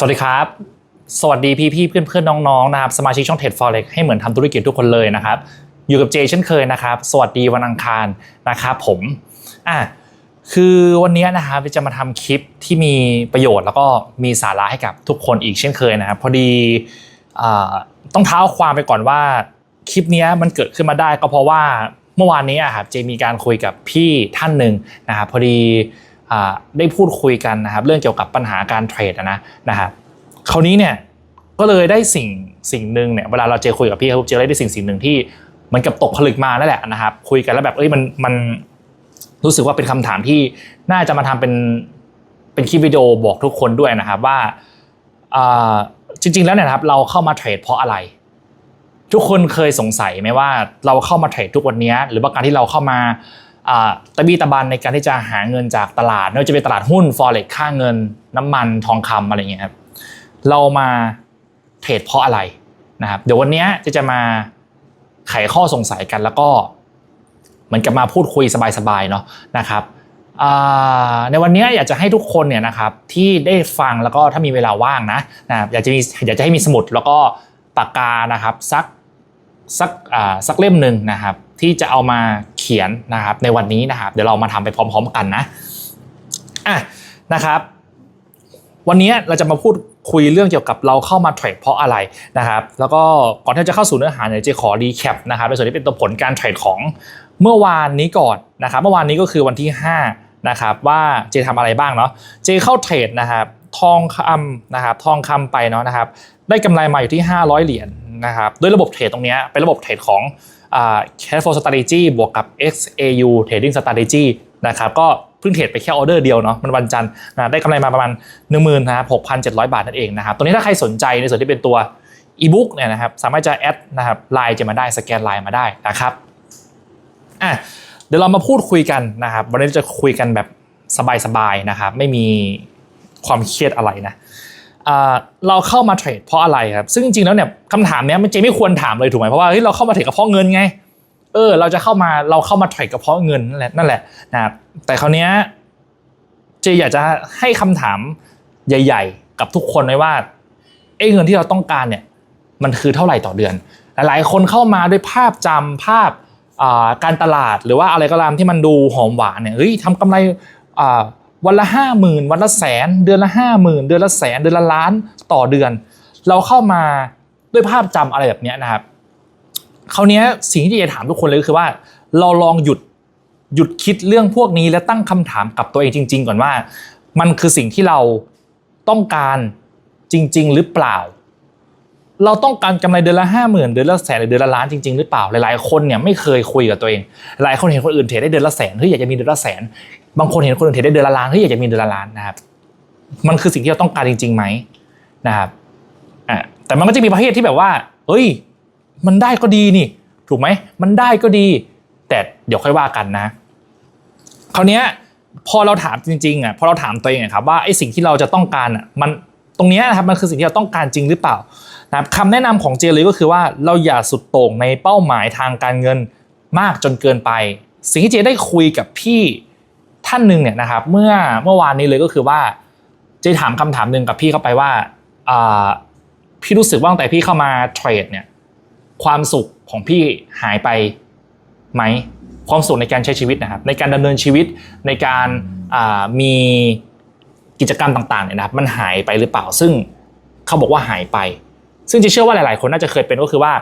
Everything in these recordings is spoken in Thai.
สวัสดีครับ สวัสดีพี่พี่ๆเพื่อนเพื่อนๆน้องๆนะครับสมาชิกช่องเทรดฟอเร็กให้เหมือนทำธุรกิจทุกคนเลยนะครับ อยู่กับเจเช่นเคยนะครับ สวัสดีวันอังคารนะครับผมอะคือวันนี้นะครับจะมาทำคลิปที่มีประโยชน์ แล้วก็มีสาระให้กับทุกคนอีกเช่นเคยนะครับพอดีต้องเท้าความไปก่อนว่าคลิปนี้มันเกิดขึ้นมาได้ก็เพราะว่าเมื่อวานนี้อะครับเจมีการคุยกับพี่ท่านหนึ่งนะครับพอดี ได้พูดคุยกันนะครับ เรื่องเกี่ยวกับปัญหาการเทรดนะนะครับคราวนี้เนี่ยก็เลยได้สิ่งสิ่งหนึ่งเนี่ยเวลาเราเจอคุยกับพี่เขาเจอได้สิ่งสิ่งหนึ่งที่มันกับตกผลึกมานั่นแหละนะครับ คุยกันแล้วแบบเอ้ยมันมันรู้สึกว่าเป็นคำถามที่น่าจะมาทำเป็นเป็นคลิปวิดีโอบอกทุกคนด้วยนะครับว่าจริง ๆ แล้วเนี่ยครับเราเข้ามาเทรดเพราะอะไร ทุกคนเคยสงสัยไหมว่าเราเข้ามาเทรดทุกวันนี้ หรือว่าการที่เราเข้ามา ตะบี้ตะบันในการที่จะหาเงินจากตลาดไม่ว่าจะเป็นตลาดหุ้น forex ค่าเงิน น้ำมันทองคำอะไรเงี้ยครับเรามาเทรดเพราะอะไรนะครับเดี๋ยววันนี้จะจะมาไขข้อสงสัยกันแล้วก็เหมือนกับมาพูดคุยสบายๆเนาะนะครับในวันนี้อยากจะให้ทุกคนเนี่ยนะครับที่ได้ฟังแล้วก็ถ้ามีเวลาว่างนะนะอยากจะมีอยากจะให้มีสมุดแล้วก็ปากกานะครับสักสักสักเล่มหนึ่งนะครับ ที่จะเอามาเขียนนะครับในวันนี้นะครับ เดี๋ยวเรามาทำไปพร้อม ๆ กันนะอะนะครับ วันนี้เราจะมาพูดคุยเรื่องเกี่ยวกับเราเข้ามาเทรดเพราะอะไรนะครับ แล้วก็ก่อนที่จะเข้าสู่เนื้อหาเนี่ยเจขอรีแคปนะครับในส่วนที่เป็นตัวผลการเทรดของเมื่อวานนี้ก่อนนะครับ เมื่อวานนี้ก็คือวันที่ 5 นะครับ ว่าเจทำอะไรบ้างเนาะเจเข้าเทรดนะครับทองคำนะครับทองคำไปเนาะนะครับ ได้กำไรมาอยู่ที่ 500 เหรียญนะครับด้วยระบบเทรดตรงนี้เป็นระบบเทรดของ cash flow strategy บวกกับ XAU trading strategy นะครับก็เพิ่งเทรดไปแค่ออเดอร์เดียวเนาะมันวันจันทร์นะได้กำไรมาประมาณ 1 0,000นะครับ6,700 บาทนั่นเองนะครับตัวนี้ถ้าใครสนใจในส่วนที่เป็นตัว e-book เนี่ยนะครับสามารถจะแอดนะครับไลน์จะมาได้สแกนไลน์มาได้นะครับอะเดี๋ยวเรามาพูดคุยกันนะครับวันนี้จะคุยกันแบบสบายๆนะครับไม่มีความเครียดอะไรนะ เราเข้ามาเทรดเพราะอะไรครับ ซึ่งจริงๆแล้วเนี่ยคำถามเนี้ยมันเจไม่ควรถามเลยถูกไหมเพราะว่าเราเข้ามาเทรดกับเพราะเงินไง เออ เราจะเข้ามาเราเข้ามาเทรดกับเพราะเงินนั่นแหละนั่นแหละนะครับแต่คราวเนี้ยเจอยากจะให้คำถามใหญ่ ๆ กับทุกคนไว้ว่าเอ้เงินที่เราต้องการเนี่ยมันคือเท่าไหร่ต่อเดือน หลายๆ คนเข้ามาด้วยภาพจำภาพการตลาดหรือว่าอะไรก็ตามที่มันดูหอมหวานเนี่ยเฮ้ยทำกำไร วันละห้าหมื่นวันละแสน เดือนละห้าหมื่นเดือนละแสน เดือนละล้านต่อเดือน เราเข้ามาด้วยภาพจำอะไรแบบนี้นะครับคราวนี้สิ่งที่จะถามทุกคนเลยคือว่า เราลองหยุดหยุดคิดเรื่องพวกนี้และตั้งคำถามกับตัวเองจริง ๆ ก่อนว่า มันคือสิ่งที่เราต้องการจริง ๆ หรือเปล่า เราต้องการกำไรเดือนละห้าหมื่นเดือนละแสนหรือเดือนละล้านจริง ๆ หรือเปล่า หลายๆ คนเนี่ยไม่เคยคุยกับตัวเอง หลายคนเห็นคนอื่นเทรดได้เดือนละแสนเฮ้ยอยากจะมีเดือนละแสน บางคนเห็นคนอื่นเทรดได้เดือนละล้านเฮ้ยอยากจะมีเดือนละล้านนะครับ มันคือสิ่งที่เราต้องการจริงๆไหมนะครับอ่าแต่มันก็จะมีประเภทที่แบบว่า เอ้ย มันได้ก็ดีนี่ ถูกไหม มันได้ก็ดี แต่เดี๋ยวค่อยว่ากันนะ คราวนี้พอเราถามจริงๆอะ พอเราถามตัวเองครับว่าไอ้สิ่งที่เราจะต้องการอะ มันตรงนี้นะครับมันคือสิ่งที่เราต้องการจริงหรือเปล่า นะครับคำแนะนำของเจเลยก็คือว่าเราอย่าสุดโต่งในเป้าหมายทางการเงินมากจนเกินไป สิ่งที่เจได้คุยกับพี่ท่านหนึ่งเนี่ยนะครับเมื่อเมื่อวานนี้เลยก็คือว่าเจถามคำถามหนึ่งกับพี่เข้าไปว่าพี่รู้สึกว่าตั้งแต่พี่เข้ามาเทรดเนี่ยความสุขของพี่หายไปไหมความสุขในการใช้ชีวิตนะครับ ในการดำเนินชีวิตในการมีกิจกรรมต่างๆเนี่ยนะครับมันหายไปหรือเปล่าซึ่งเขาบอกว่าหายไป ซึ่งจะเชื่อว่าหลาย ๆ คนน่าจะเคยเป็นก็คือว่า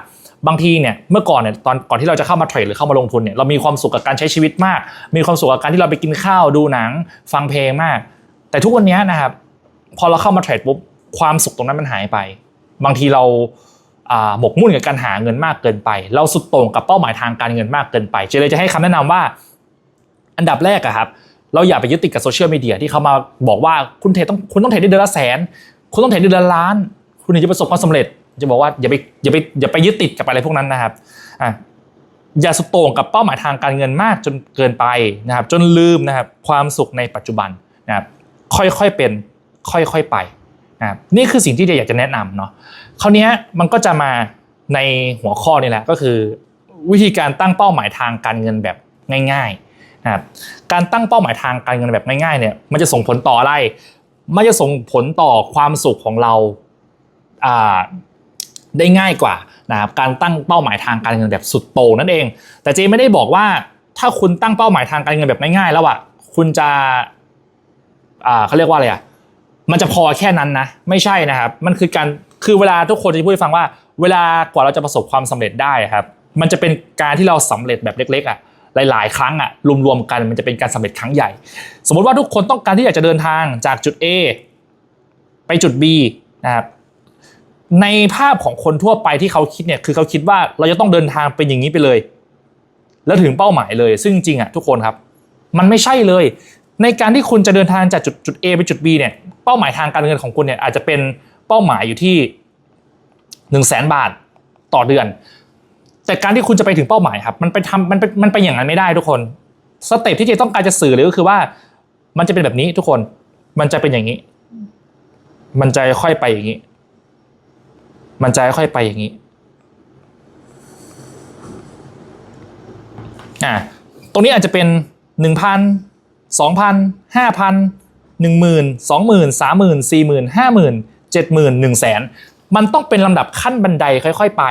บางทีเนี่ยเมื่อก่อนเนี่ยตอนก่อนที่เราจะเข้ามาเทรดหรือเข้ามาลงทุนเนี่ยเรามีความสุขกับการใช้ชีวิตมาก มีความสุขกับการที่เราไปกินข้าวดูหนัง ฟังเพลงมาก แต่ทุกวันนี้นะครับพอเราเข้ามาเทรดปุ๊บความสุขตรงนั้นมันหายไป บางทีเราหมกมุ่นกับการหาเงินมากเกินไป เราสุดโต่งกับเป้าหมายทางการเงินมากเกินไปเจเลยจะให้คำแนะนำว่า อันดับแรกอะครับเราอย่าไปยึดติดกับโซเชียลมีเดียที่เขามาบอกว่าคุณเทรดต้องคุณต้องเทรดได้เดือนละแสน คุณต้องเทรดได้เดือนละล้าน คุณถึงจะประสบความสำเร็จ จะบอกว่าอย่าไปอย่าไปอย่าไปยึดติดกับอะไรพวกนั้นนะครับอะอย่าสุดโต่งกับเป้าหมายทางการเงินมากจนเกินไปนะครับ จนลืมนะครับความสุขในปัจจุบันนะครับค่อยๆเป็นค่อยๆไปนะครับนี่คือสิ่งที่เจอยากจะแนะนำเนาะคราวนี้มันก็จะมาในหัวข้อนี่แหละก็คือ วิธีการตั้งเป้าหมายทางการเงินแบบง่ายๆนะครับการตั้งเป้าหมายทางการเงินแบบง่ายๆเนี่ยมันจะส่งผลต่ออะไร มันจะส่งผลต่อความสุขของเรา ได้ง่ายกว่านะครับการตั้งเป้าหมายทางการเงินแบบสุดโต่งนั่นเอง แต่เจไม่ได้บอกว่าถ้าคุณตั้งเป้าหมายทางการเงินแบบง่ายๆแล้วอะคุณจะอ่าเขาเรียกว่าอะไรอะมันจะพอแค่นั้นนะไม่ใช่นะครับ มันคือการคือเวลาทุกคนจะพูดให้ฟังว่า เวลากว่าเราจะประสบความสำเร็จได้ครับ มันจะเป็นการที่เราสำเร็จแบบเล็ก ๆอะหลาย ๆ ครั้งอะรวมๆกันมันจะเป็นการสำเร็จครั้งใหญ่ สมมติว่าทุกคนต้องการที่อยากจะเดินทางจากจุด A ไปจุด B นะครับ ในภาพของคนทั่วไปที่เขาคิดเนี่ยคือเขาคิดว่าเราจะต้องเดินทางเป็นอย่างนี้ไปเลย แล้วถึงเป้าหมายเลย ซึ่งจริงอะทุกคนครับ มันไม่ใช่เลย ในการที่คุณจะเดินทางจากจุดจุด A ไปจุด B เนี่ยเป้าหมายทางการเงินของคุณเนี่ยอาจจะเป็นเป้าหมายอยู่ที่หนึ่งแสนบาทต่อเดือน แต่การที่คุณจะไปถึงเป้าหมายครับมันไปทำมันเป็นมันไปอย่างนั้นไม่ได้ทุกคนสเต็ปที่เจต้องการจะสื่อเลยก็คือว่า มันจะเป็นแบบนี้ทุกคนมันจะเป็นอย่างนี้ มันจะค่อยไปอย่างนี้ มันจะค่อยไปอย่างนี้อ่าตรงนี้อาจจะเป็นหนึ่งพันสองพันห้าพันหนึ่งหมื่นสองหมื่นสามหมื่นสี่หมื่นห้าหมื่นเจ็ดหมื่นหนึ่งแสนมันต้องเป็นลำดับขั้นบันไดค่อย ๆ ไป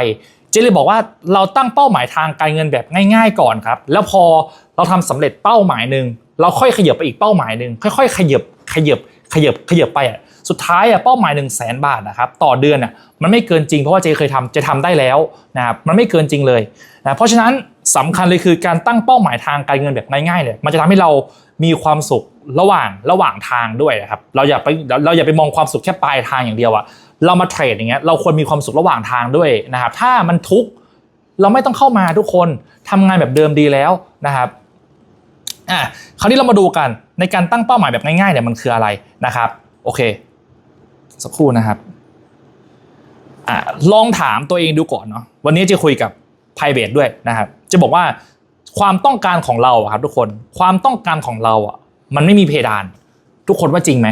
เจเลยบอกว่าเราตั้งเป้าหมายทางการเงินแบบง่าย ๆ ก่อนครับ แล้วพอเราทำสำเร็จเป้าหมายหนึ่งเราค่อยขยับไปอีกเป้าหมายหนึ่งค่อย ๆ ขยับขยับขยับขยับไปอะ สุดท้ายอะเป้าหมาย1นึ่งแสนบาทนะครับต่อเดือนอะมันไม่เกินจริงเพราะว่าเจเคยทำจะทำได้แล้วนะครับมันไม่เกินจริงเลยนะเพราะฉะนั้นสำคัญเลยคือการตั้งเป้าหมายทางการเงินแบบง่ายๆเลยมันจะทำให้เรามีความสุขระหว่างระหว่างทางด้วยนะครับเราอย่าไปเราอย่าไปมองความสุขแค่ปลายทางอย่างเดียวอะเรามาเทรดอย่างเงี้ยเราควรมีความสุขระหว่างทางด้วยนะครับถ้ามันทุกข์เราไม่ต้องเข้ามาทุกคนทำงานแบบเดิมดีแล้วนะครับอะคราวนี้เรามาดูกันในการตั้งเป้าหมายแบบง่ายๆเนี่ยมันคืออะไรนะครับโอเค สักครู่นะครับอะลองถามตัวเองดูก่อนเนาะวันนี้จะคุยกับ p r i v a t ด้วยนะครับ จะบอกว่าความต้องการของเราครับทุกคนความต้องการของเราอะมันไม่มีเพดาน ทุกคนว่าจริงไหม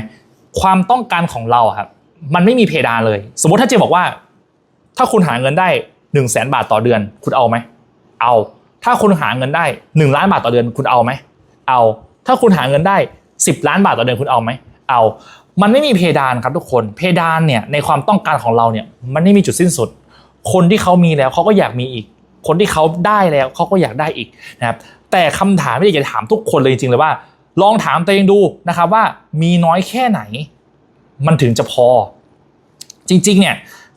ความต้องการของเราครับมันไม่มีเพดานเลย สมมติถ้าเจบอกว่า ถ้าคุณหาเงินได้หนึ่งแสนบาทต่อเดือน คุณเอาไหมเอา ถ้าคุณหาเงินได้หนึ่งล้านบาทต่อเดือนคุณเอาไหมเอา ถ้าคุณหาเงินได้ 10 ล้านบาทต่อเดือนคุณเอาไหมเอา มันไม่มีเพดานครับทุกคน เพดานเนี่ยในความต้องการของเราเนี่ยมันไม่มีจุดสิ้นสุด คนที่เขามีแล้วเขาก็อยากมีอีก คนที่เขาได้แล้วเขาก็อยากได้อีกนะครับแต่คำถามที่อยากจะถามทุกคนเลยจริงๆเลยว่า ลองถามตัวเองดูนะครับว่ามีน้อยแค่ไหน มันถึงจะพอ จริงๆเนี่ย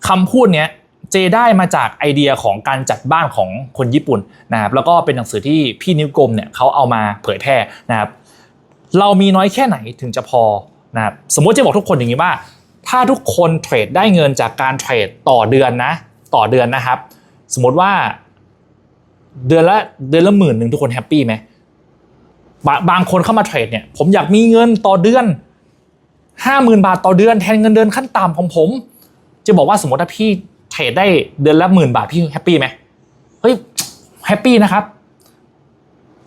คำพูดเนี้ยเจได้มาจากไอเดียของการจัดบ้านของคนญี่ปุ่นนะครับแล้วก็เป็นหนังสือที่พี่นิ้วกลมเนี่ยเขาเอามาเผยแพร่นะครับเรามีน้อยแค่ไหนถึงจะพอ นะครับสมมติจะบอกทุกคนอย่างนี้ว่า ถ้าทุกคนเทรดได้เงินจากการเทรดต่อเดือนนะ ต่อเดือนนะครับ สมมติว่า เดือนละเดือนละหมื่นหนึ่งทุกคนแฮปปี้ไหมบาบางคนเข้ามาเทรดเนี่ย ผมอยากมีเงินต่อเดือนห้าหมื่นบาทต่อเดือนแทนเงินเดือนขั้นต่ำของผม จะบอกว่าสมมติถ้าพี่เทรดได้เดือนละหมื่นบาทพี่แฮปปี้ไหมเฮ้ยแฮปปี้นะครับ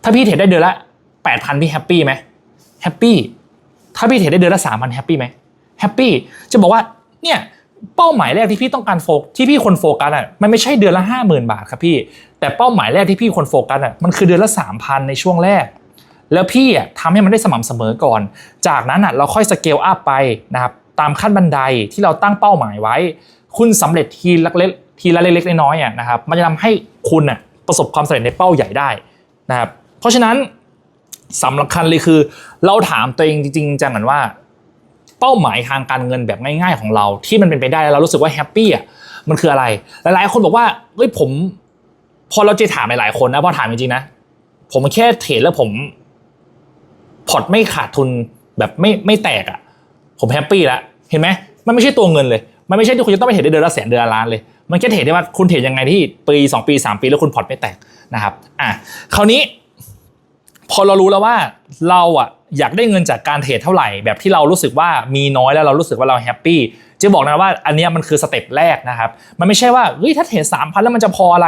ถ้าพี่เทรดได้เดือนละแปดพันพี่แฮปปี้ไหมแฮปปี้ ถ้าพี่เทรดได้เดือนละสามพันแฮปปี้ไหมแฮปปี้จะบอกว่าเนี่ยเป้าหมายแรกที่พี่ต้องการโฟกที่พี่คนโฟกัสอะมันไม่ใช่เดือนละห้าหมื่นบาทครับพี่ แต่เป้าหมายแรกที่พี่คนโฟกัสอะมันคือเดือนละสามพันในช่วงแรก แล้วพี่อะทำให้มันได้สม่ำเสมอก่อน จากนั้นอะเราค่อยสเกลอัพไปนะครับตามขั้นบันไดที่เราตั้งเป้าหมายไว้ คุณสำเร็จทีละเล็กทีละเล็กๆน้อยๆอะนะครับมันจะทำให้คุณอะประสบความสำเร็จในเป้าใหญ่ได้นะครับเพราะฉะนั้น สำคัญเลยคือ เราถามตัวเองจริง ๆจังเหมือนว่า เป้าหมายทางการเงินแบบง่าย ๆ ของเรา ที่มันเป็นไปได้แล้วเรารู้สึกว่าแฮปปี้อะมันคืออะไร หลายๆ คนบอกว่าเฮ้ยผม พอเราจะถามหลายๆคนนะพอถามจริงๆนะ ผมแค่เทรดแล้วผมพอร์ตไม่ขาดทุนแบบไม่ไม่แตกอะ่ะ ผมแฮปปี้แล้วเห็นไหมมันไม่ใช่ตัวเงินเลย มันไม่ใช่ที่คุณจะต้องไปเทรดได้เดือนละแสนเดือนละล้านเลย มันแค่เทรดได้ว่าคุณเทรดยังไงที่ปีสองปีสามปีแล้วคุณพอร์ตไม่แตกนะครับ อะคราวนี้ พอเรารู้แล้วว่าเราอะอยากได้เงินจากการเทรดเท่าไหร่ แบบที่เรารู้สึกว่ามีน้อยแล้วเรารู้สึกว่าเราแฮปปี้จะบอกนะว่าอันนี้มันคือสเต็ปแรกนะครับ มันไม่ใช่ว่าเฮ้ยถ้าเทรดสามพันแล้วมันจะพออะไร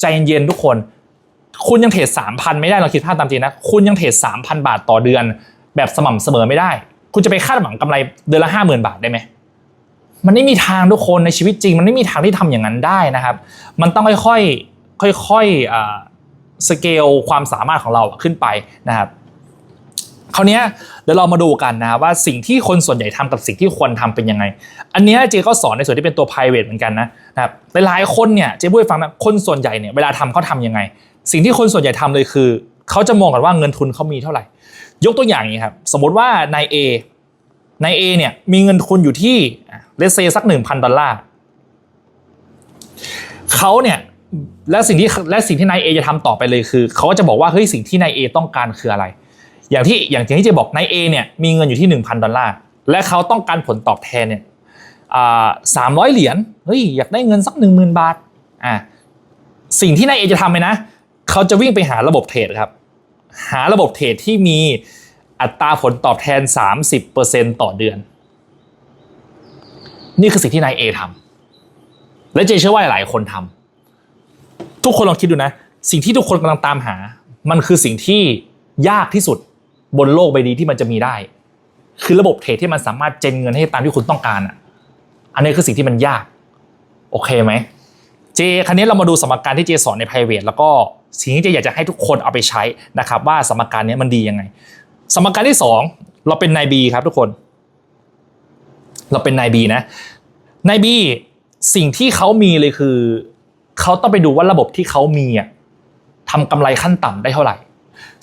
ใจเย็นๆทุกคน คุณยังเทรดสามพันไม่ได้เราคิดภาพตามจริงนะคุณยังเทรดสามพันบาทต่อเดือน แบบสม่ำเสมอไม่ได้ คุณจะไปคาดหวังกำไรเดือนละห้าหมื่นบาทได้ไหมมันไม่มีทางทุกคนในชีวิตจริง มันไม่มีทางที่ทำอย่างนั้นได้นะครับ มันต้องค่อยๆค่อยๆอ่า สเกลความสามารถของเราขึ้นไปนะครับคราวนี้เดี๋ยวเรามาดูกันนะว่าสิ่งที่คนส่วนใหญ่ทำกับสิ่งที่ควรทำเป็นยังไง อันเนี้ยเจก็สอนในส่วนที่เป็นตัว private เหมือนกันนะนะครับหลายคนเนี่ยเจพูดให้ฟังนะคนส่วนใหญ่เนี่ยเวลาทำเขาทำยังไง สิ่งที่คนส่วนใหญ่ทำเลยคือ เขาจะมองกันว่าเงินทุนเขามีเท่าไหร่ ยกตัวอย่างนี้ครับสมมติว่านาย A นาย A เนี่ยมีเงินทุนอยู่ที่เลเซสักหนึ่งพันดอลลาร์เขาเนี่ย และสิ่งที่และสิ่งที่นายเอจะทำต่อไปเลยคือ เขาก็จะบอกว่าเฮ้ยสิ่งที่นายเอต้องการคืออะไร อย่างที่อย่างที่เจบอกนายเอเนี่ยมีเงินอยู่ที่ 1,000 ดอลลาร์ และเขาต้องการผลตอบแทนเนี่ยสามร้อยเหรียญเฮ้ยอยากได้เงินสักหนึ่งหมื่นบาทอ่าสิ่งที่นายเอจะทำเลยนะ เขาจะวิ่งไปหาระบบเทรดครับ หาระบบเทรดที่มีอัตราผลตอบแทน 30%ต่อเดือน นี่คือสิ่งที่นายเอทำและเจเชื่อว่าหลายคนทำ ทุกคนลองคิดดูนะ สิ่งที่ทุกคนกำลังตามหา มันคือสิ่งที่ยากที่สุดบนโลกใบนี้ที่มันจะมีได้ คือระบบเทรดที่มันสามารถเจนเงินให้ตามที่คุณต้องการอะ อันนี้คือสิ่งที่มันยาก โอเคไหมเจคันนี้เรามาดูสมการที่เจสอนใน private แล้วก็สิ่งที่เจอยากจะให้ทุกคนเอาไปใช้นะครับ ว่าสมการนี้มันดียังไง สมการที่สองเราเป็นนายบีครับทุกคน เราเป็นนายบีนะนายบีสิ่งที่เขามีเลยคือ เขาต้องไปดูว่าระบบที่เขามีอะทำกำไรขั้นต่ำได้เท่าไหร่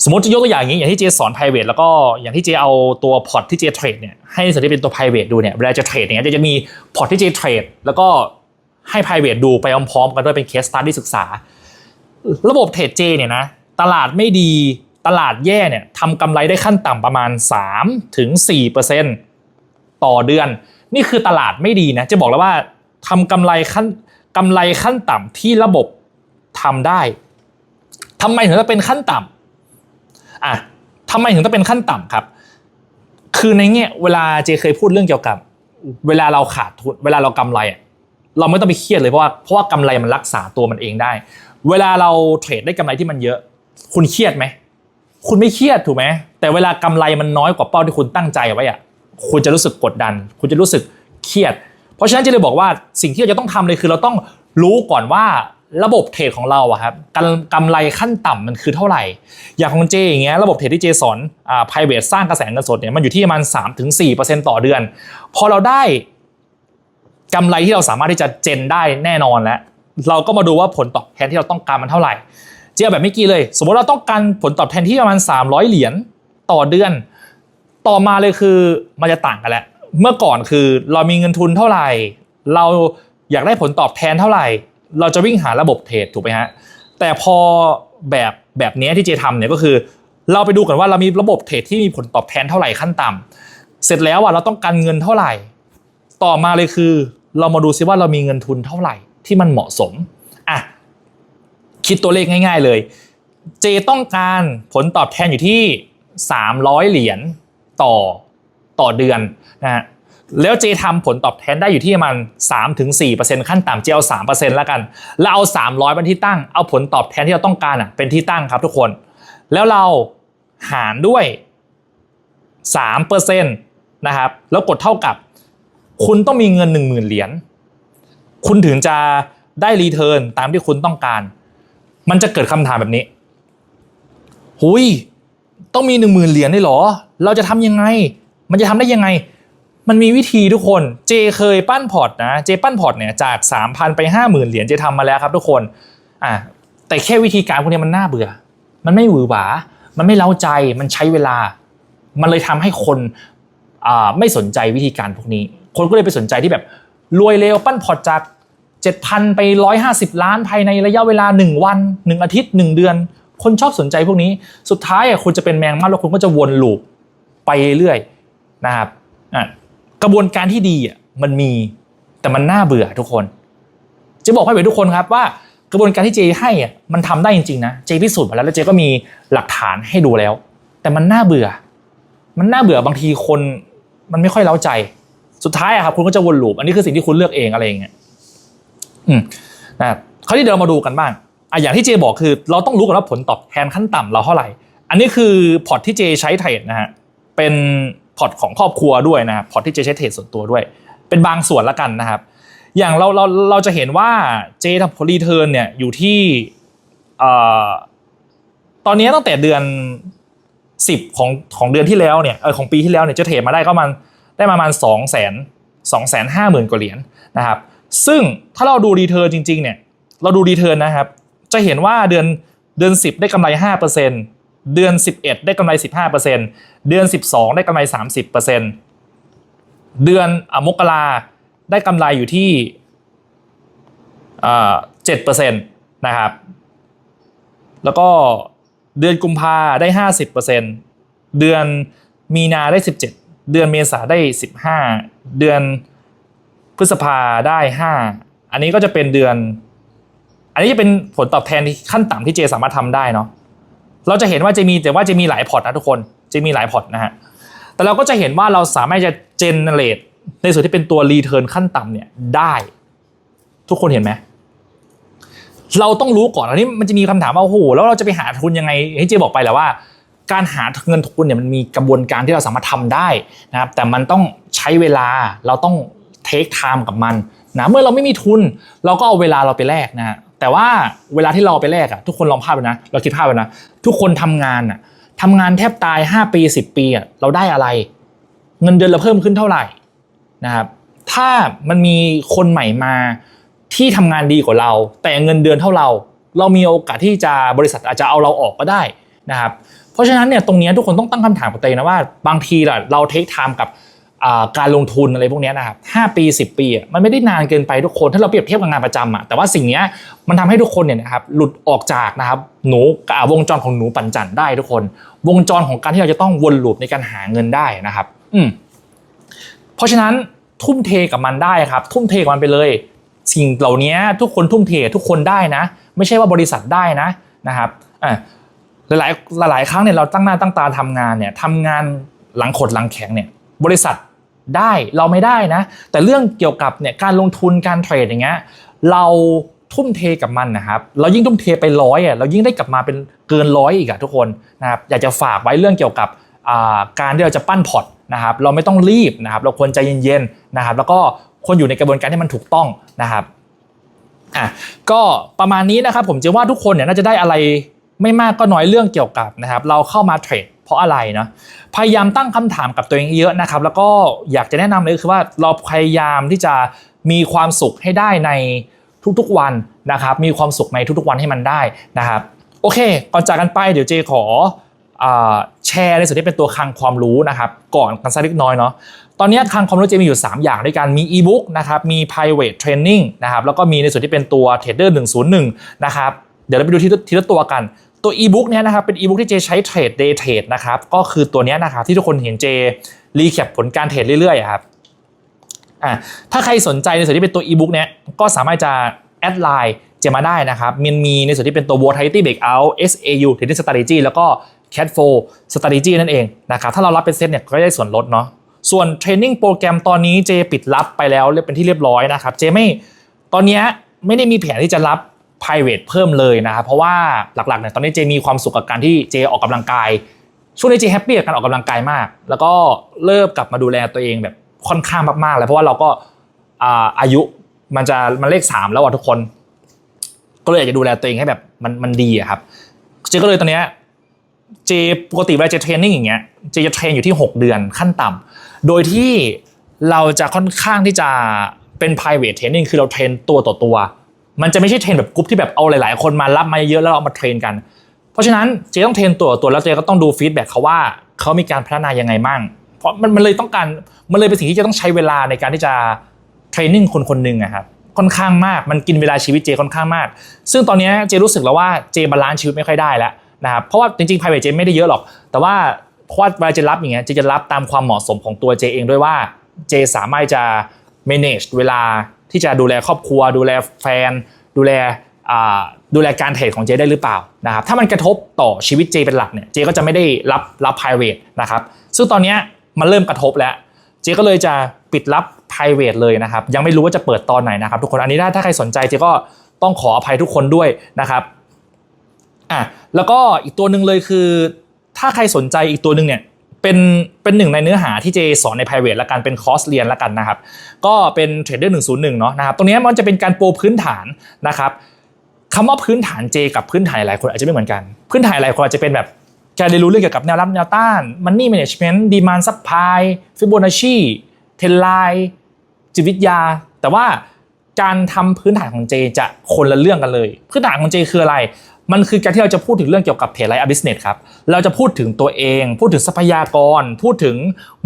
สมมติจะยกตัวอย่างอย่างนี้อย่างที่เจสอน private แล้วก็อย่างที่เจเอาตัวพอร์ตที่เจเทรดเนี่ยให้ส่วนที่เป็นตัว private ดูเนี่ยเวลาจะเทรดเนี่ยจะมีพอร์ตที่เจเทรดแล้วก็ให้ private ดูไปพร้อมๆกันด้วยเป็น case study ศึกษา ระบบเทรดเจเนี่ยนะตลาดไม่ดีตลาดแย่เนี่ยทำกำไรได้ขั้นต่ำประมาณ3ถึง4%ต่อเดือน นี่คือตลาดไม่ดีนะจะบอกแล้วว่าทำกำไรขั้น กำไรขั้นต่ำที่ระบบทำได้ทำไมถึงจะเป็นขั้นต่ำอะทำไมถึงต้องเป็นขั้นต่ำครับ คือในเงี้ยเวลาเจเคยพูดเรื่องเกี่ยวกับ เวลาเราขาดทุนเวลาเรากำไรอะเราไม่ต้องไปเครียดเลยเพราะว่าเพราะว่ากำไรมันรักษาตัวมันเองได้ เวลาเราเทรดได้กำไรที่มันเยอะ คุณเครียดไหมคุณไม่เครียดถูกไหมแต่เวลากำไรมันน้อยกว่าเป้าที่คุณตั้งใจไว้อะคุณจะรู้สึกกดดัน คุณจะรู้สึกเครียด เพราะฉะนั้นจะเลยบอกว่าสิ่งที่เราจะต้องทำเลยคือเราต้องรู้ก่อนว่าระบบเทรดของเราอะครับกำไรขั้นต่ำมันคือเท่าไหร่ อย่างของเจอย่างเงี้ยระบบเทรดที่เจสอนอ่า private สร้างกระแสเงินสดเนี่ยมันอยู่ที่ประมาณ3ถึง4ต่อเดือน พอเราได้กำไรที่เราสามารถที่จะเจนได้แน่นอนแล้วเราก็มาดูว่าผลตอบแทนที่เราต้องการมันเท่าไหร่ เจเอแบบไม่กี่เลย สมมติเราต้องการผลตอบแทนที่ประมาณ 300 เหรียญต่อเดือน ต่อมาเลยคือมันจะต่างกันแหล้ว เมื่อก่อนคือเรามีเงินทุนเท่าไหร่ เราอยากได้ผลตอบแทนเท่าไหร่ เราจะวิ่งหาระบบเทรดถูกไหมฮะแต่พอแบบแบบนี้ที่เจทำเนี่ยก็คือ เราไปดูกันว่าเรามีระบบเทรดที่มีผลตอบแทนเท่าไหร่ขั้นต่ำเสร็จแล้วอะเราต้องการเงินเท่าไหร่ ต่อมาเลยคือ เรามาดูซิว่าเรามีเงินทุนเท่าไหร่ที่มันเหมาะสมอะคิดตัวเลขง่าย ๆเลย เจต้องการผลตอบแทนอยู่ที่ 300 เหรียญต่อ ต่อเดือนนะฮะแล้วเจทำผลตอบแทนได้อยู่ที่ประมาณ3ถึง4%ขั้นต่ำเจเอา3%แล้วกัน แล้วเอา 300เป็นที่ตั้ง เอาผลตอบแทนที่เราต้องการอะเป็นที่ตั้งครับทุกคน แล้วเราหารด้วย3%นะครับ แล้วกดเท่ากับ คุณต้องมีเงิน 1 0,000 เหรียญ คุณถึงจะได้รีเทิร์นตามที่คุณต้องการ มันจะเกิดคำถามแบบนี้ หุย ต้องมีหนึ่งหมื่นเหรียญได้หรอ เราจะทำยังไง มันจะทำได้ยังไง มันมีวิธีทุกคน เจเคยปั้นพอร์ตนะ เจปั้นพอร์ตเนี่ยจาก 3,000 ไป 50,000 เหรียญเจทำมาแล้วครับทุกคนอะแต่แค่วิธีการพวกนี้มันน่าเบื่อ มันไม่หวือหวา มันไม่เล้าใจ มันใช้เวลา มันเลยทำให้คนอ่าไม่สนใจวิธีการพวกนี้ คนก็เลยไปสนใจที่แบบรวยเร็วปั้นพอร์ตจาก 7,000 ไป 150 ล้านภายในระยะเวลา 1 วัน 1 อาทิตย์ 1 เดือน คนชอบสนใจพวกนี้ สุดท้ายอะคุณจะเป็นแมงมัดแล้วคุณก็จะวนลูปไปเรื่อย นะครับอะกระบวนการที่ดีอะมันมีแต่มันน่าเบื่อทุกคน จะบอกให้เบื่อทุกคนครับว่ากระบวนการที่เจให้อะมันทำได้จริงๆนะเจพิสูจน์มาแล้วแล้วเจก็มีหลักฐานให้ดูแล้ว แต่มันน่าเบื่อ มันน่าเบื่อบางทีคนมันไม่ค่อยเล้าใจ สุดท้ายอะครับคุณก็จะวนลูปอันนี้คือสิ่งที่คุณเลือกเองอะไรอย่างเงี้ยอืมนะครับคราวนี้เดี๋ยวเรามาดูกันบ้างอะอย่างที่เจบอกคือ เราต้องรู้กันว่าผลตอบแทนขั้นต่ำเราเท่าไหร่ อันนี้คือพอร์ตที่เจใช้เทรดนะฮะเป็น พอร์ตของครอบครัวด้วยนะครับพอร์ตที่เจใช้เทรดส่วนตัวด้วย เป็นบางส่วนละกันนะครับ อย่างเราเราเราจะเห็นว่าเจทำผลรีเทิร์นเนี่ยอยู่ที่ตอนนี้ตั้งแต่เดือนสิบของของเดือนที่แล้วเนี่ยเออของปีที่แล้วเนี่ยจะเทรดมาได้ก็มันได้ประมาณสองแสนสองแสนห้าหมื่นกว่าเหรียญนะครับ ซึ่งถ้าเราดูรีเทิร์นจริงๆเนี่ยเราดูรีเทิร์นนะครับ จะเห็นว่าเดือนเดือน 10 ได้กำไร 5% เดือน 11 ได้กำไร 15%เดือน 12 ได้กำไร 30%เดือนอะมกราได้กำไรอยู่ที่เจ็ดเปอร์เซ็นต์นะครับ แล้วก็เดือนกุมภาได้50%เดือนมีนาได้17เดือนเมษาได้15เดือนพฤษภาได้5อันนี้ก็จะเป็นเดือน อันนี้จะเป็นผลตอบแทนที่ขั้นต่ำที่เจสามารถทำได้เนาะ เราจะเห็นว่าจะมีแต่ว่าจะมีหลายพอร์ตนะทุกคนจะมีหลายพอร์ตนะฮะแต่เราก็จะเห็นว่าเราสามารถจะเจนเนเรตในส่วนที่เป็นตัวรีเทิร์นขั้นต่ำเนี่ยได้ ทุกคนเห็นไหมเราต้องรู้ก่อนอันนี้มันจะมีคำถามว่าโอ้โหแล้วเราจะไปหาทุนยังไงที่เจบอกไปและว่า การหาเงินทุนเนี่ยมันมีกระบวนการที่เราสามารถทำได้นะครับแต่มันต้องใช้เวลาเราต้องเทคไทม์กับมันนะเมื่อเราไม่มีทุน เราก็เอาเวลาเราไปแลกนะฮะ แต่ว่าเวลาที่เราไปแลกอะทุกคนลองภาพไปนะ เราคิดภาพไปนะ ทุกคนทำงานอะทำงานแทบตาย 5 ปี 10 ปีอะเราได้อะไร เงินเดือนเราเพิ่มขึ้นเท่าไหร่นะครับถ้ามันมีคนใหม่มาที่ทำงานดีกว่าเรา แต่เงินเดือนเท่าเรา เรามีโอกาสที่จะบริษัทอาจจะเอาเราออกก็ได้นะครับเพราะฉะนั้นเนี่ยตรงนี้ทุกคนต้องตั้งคำถามกับตัวเองนะว่า บางทีล่ะเราเทคไทม์กับ การลงทุนอะไรพวกนี้นะครับห้าปี 10 ปีมันไม่ได้นานเกินไปทุกคนถ้าเราเปรียบเทียบกับงานประจำอะแต่ว่าสิ่งนี้มันทำให้ทุกคนเนี่ยนะครับหลุดออกจากนะครับหนูวงจรของหนูปั่นจันได้ทุกคน วงจรของการที่เราจะต้องวนลูปในการหาเงินได้นะครับ อืมเพราะฉะนั้นทุ่มเทกับมันได้ครับ ทุ่มเทกับมันไปเลย สิ่งเหล่านี้ทุกคนทุ่มเททุกคนได้นะ ไม่ใช่ว่าบริษัทได้นะนะครับอ่าหลายหลายครั้งเนี่ยเราตั้งหน้าตั้งตาทำงานเนี่ยทำงานหลังขดหลังแข็งเนี่ย บริษัทได้เราไม่ได้นะ แต่เรื่องเกี่ยวกับเนี่ยการลงทุนการเทรดอย่างเงี้ยเราทุ่มเทกับมันนะครับ เรายิ่งทุ่มเทไปร้อยอะเรายิ่งได้กลับมาเป็นเกินร้อยอีกอะทุกคนนะครับอยากจะฝากไว้เรื่องเกี่ยวกับการที่เราจะปั้นพอร์ตนะครับเราไม่ต้องรีบนะครับ เราควรใจเย็นๆนะครับ แล้วก็ควรอยู่ในกระบวนการที่มันถูกต้องนะครับอะก็ประมาณนี้นะครับผมเชื่อว่าทุกคนเนี่ยน่าจะได้อะไรไม่มากก็น้อยเรื่องเกี่ยวกับนะครับ เราเข้ามาเทรด เพราะอะไรเนาะพยายามตั้งคำถามกับตัวเองเยอะนะครับ แล้วก็อยากจะแนะนำเลยคือว่าเราพยายามที่จะมีความสุขให้ได้ในทุกๆวันนะครับ มีความสุขในทุกๆวันให้มันได้นะครับ โอเค ก่อนจากกันไปเดี๋ยวเจขออแชร์ในส่วนที่เป็นตัวคลังความรู้นะครับ ก่อนกันสักเล็กน้อยเนาะตอนนี้ทางคอมรู้เจมีอยู่ 3 อย่างด้วยกันมี e-book นะครับมี private training นะครับแล้วก็มีในส่วนที่เป็นตัว trader 101 นะครับเดี๋ยวเราไปดูทีละทีละตัวกัน ตัว e-book เนี้ยนะครับเป็น e-book ที่เจใช้เทรด day trade นะครับก็คือตัวเนี้ยนะครับที่ทุกคนเห็นเจรีแคปผลการเทรดเรื่อยๆครับอะถ้าใครสนใจในส่วนที่เป็นตัว e-book เนี้ยก็สามารถจะแอดไลน์เจมาได้นะครับมันมีในส่วนที่เป็นตัว volatility breakout SAU trading strategy แล้วก็ cat flow strategy นั่นเองนะครับถ้าเรารับเป็นเซตเนี่ยก็ได้ส่วนลดเนาะส่วนเทรนนิ่งโปรแกรมตอนนี้เจปิดรับไปแล้วเรียบเป็นที่เรียบร้อยนะครับเจไม่ตอนเนี้ยไม่ได้มีแผนที่จะรับ private เพิ่มเลยนะครับเพราะว่าหลักๆเนี่ยตอนนี้เจมีความสุขกับการที่เจออกกำลังกาย ช่วงนี้เจแฮปปี้กับการออกกำลังกายมาก แล้วก็เริ่มกลับมาดูแลตัวเองแบบค่อนข้างมากๆเลยเพราะว่าเราก็อาอายุมันจะมันเลขสามแล้วอะทุกคน ก็เลยอยากจะดูแลตัวเองให้แบบมันมันดีอะครับเจก็เลยตอนเนี้ยเจปกติเวลาเจเทรนนิ่งอย่างเงี้ยเจจะเทรนอยู่ที่ 6 เดือนขั้นต่ำโดยที่เราจะค่อนข้างที่จะเป็น private training คือเราเทรนตัวต่อตัว มันจะไม่ใช่เทรนแบบกรุ๊ปที่แบบเอาหลาย ๆ คนมารับมาเยอะแล้วเราเอามาเทรนกัน เพราะฉะนั้นเจต้องเทรนตัวตัวแล้วเจก็ต้องดูฟีดแบ็กเขาว่าเขามีการพัฒนายังไงมั่งเพราะมันมันเลยต้องการมันเลยเป็นสิ่งที่จะต้องใช้เวลาในการที่จะเทรนนิ่งคนคนหนึ่งอะครับค่อนข้างมากมันกินเวลาชีวิตเจค่อนข้างมาก ซึ่งตอนนี้เจรู้สึกแล้วว่าเจบาลานซ์ชีวิตไม่ค่อยได้แล้วนะครับเพราะว่าจริงๆ private เจไม่ได้เยอะหรอก แต่ว่าเพราะว่าเวลาเจรับอย่างเงี้ยเจจะรับตามความเหมาะสมของตัวเจเองด้วยว่าเจสามารถจะ manage เวลา ที่จะดูแลครอบครัว ดูแลแฟน ดูแลดูแลการเทรดของเจได้หรือเปล่านะครับถ้ามันกระทบต่อชีวิตเจเป็นหลักเนี่ยเจก็จะไม่ได้รับรับ private นะครับซึ่งตอนนี้มันเริ่มกระทบแล้ว เจก็เลยจะปิดรับ private เลยนะครับยังไม่รู้ว่าจะเปิดตอนไหนนะครับทุกคนอันนี้ถ้าใครสนใจเจก็ต้องขออภัยทุกคนด้วยนะครับอะแล้วก็อีกตัวหนึ่งเลยคือ ถ้าใครสนใจอีกตัวหนึ่งเนี่ย เป็นเป็นหนึ่งในเนื้อหาที่เจสอนใน private ละกันเป็นคอร์สเรียนละกันนะครับ ก็เป็น trader 101เนาะนะครับตรงนี้มันจะเป็นการโปรพื้นฐานนะครับคำว่าพื้นฐานเจกับพื้นฐานหลายคนอาจจะไม่เหมือนกัน พื้นฐานหลายคนอาจจะเป็นแบบการเรียนรู้เรื่องเกี่ยวกับแนวรับแนวต้าน Money Management Demand Supply Fibonacci เทนไลน์จิตวิทยา แต่ว่าการทำพื้นฐานของเจจะคนละเรื่องกันเลย พื้นฐานของเจคืออะไร มันคือการที่เราจะพูดถึงเรื่องเกี่ยวกับเพจไลฟ์บิสเนสครับ เราจะพูดถึงตัวเอง พูดถึงทรัพยากร พูดถึง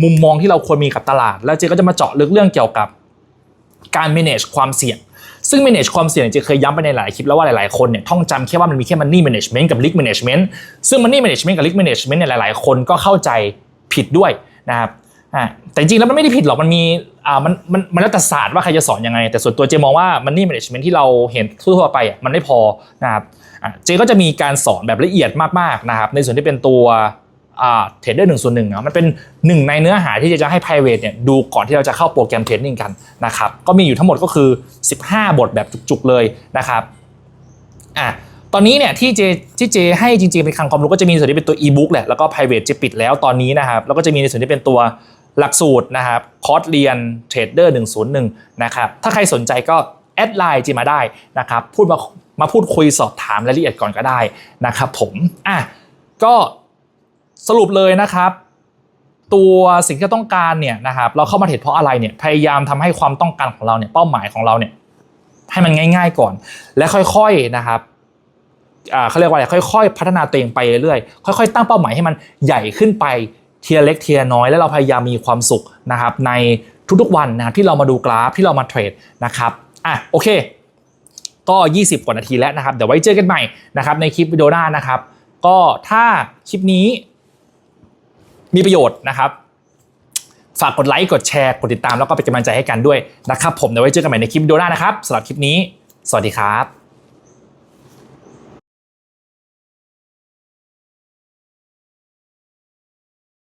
มุมมองที่เราควรมีกับตลาด แล้วเจก็จะมาเจาะลึกเรื่องเกี่ยวกับการ manage ความเสี่ยง ซึ่ง manage ความเสี่ยงเจเคยย้ำไปในหลายคลิปแล้วว่าหลายๆคนเนี่ยท่องจำแค่ว่ามันมีแค่ money management กับ risk management ซึ่ง money management กับ risk management เนี่ยหลายๆ คนก็เข้าใจผิดด้วยนะครับ อ่าแต่จริงแล้วมันไม่ได้ผิดหรอกมันมีอ่ามันมันมันแล้วแต่ศาสตร์ว่าใครจะสอนยังไง แต่ส่วนตัวเจมองว่า money management ที่เราเห็นทั่วไปอะมันไม่พอนะครับอะเจก็จะมีการสอนแบบละเอียดมากๆนะครับในส่วนที่เป็นตัวอ่าเทรดเดอร์หนึ่งส่วนหนึ่งนะมันเป็นหนึ่งในเนื้อหาที่จะให้ private เนี่ยดูก่อนที่เราจะเข้าโปรแกรมเทรดดิ้งกันนะครับก็มีอยู่ทั้งหมดก็คือ 15 บทแบบจุกๆเลยนะครับอะตอนนี้เนี่ยที่เจที่เจให้จริงๆเป็นคลังความรู้ก็จะมีในส่วนที่เป็นตัว e-book แหละแล้วก็ private จะปิดแล้วตอนนี้นะครับแล้วก็จะมีในส่วนที่เป็นตัว หลักสูตรนะครับคอร์สเรียนเทรดเดอร์101 นะครับ ถ้าใครสนใจก็แอดไลน์จีมาได้นะครับ พูดมามาพูดคุยสอบถามรายละเอียดก่อนก็ได้นะครับผม อะ ก็สรุปเลยนะครับ ตัวสิ่งที่ต้องการเนี่ยนะครับเราเข้ามาเทรดเพราะอะไรเนี่ยพยายามทำให้ความต้องการของเราเนี่ยเป้าหมายของเราเนี่ยให้มันง่าย ๆก่อน และค่อยๆนะครับอ่าเขาเรียกว่าอะไรค่อย ๆ พัฒนาตัวเองไปเรื่อยๆค่อย ๆ ตั้งเป้าหมายให้มันใหญ่ขึ้นไป เทียร์เล็กเทียร์น้อยแล้วเราพยายามมีความสุขนะครับในทุกๆวันนะครับที่เรามาดูกราฟที่เรามาเทรดนะครับอะโอเค ก็ 20 กว่านาทีแล้วนะครับเดี๋ยวไว้เจอกันใหม่นะครับในคลิปวิดีโอหน้านะครับ ก็ถ้าคลิปนี้มีประโยชน์นะครับ ฝากกดไลค์กดแชร์กดติดตามแล้วก็เป็นกำลังใจให้กันด้วยนะครับ ผมเดี๋ยวไว้เจอกันใหม่ในคลิปวิดีโอหน้านะครับสำหรับคลิปนี้ สวัสดีครับ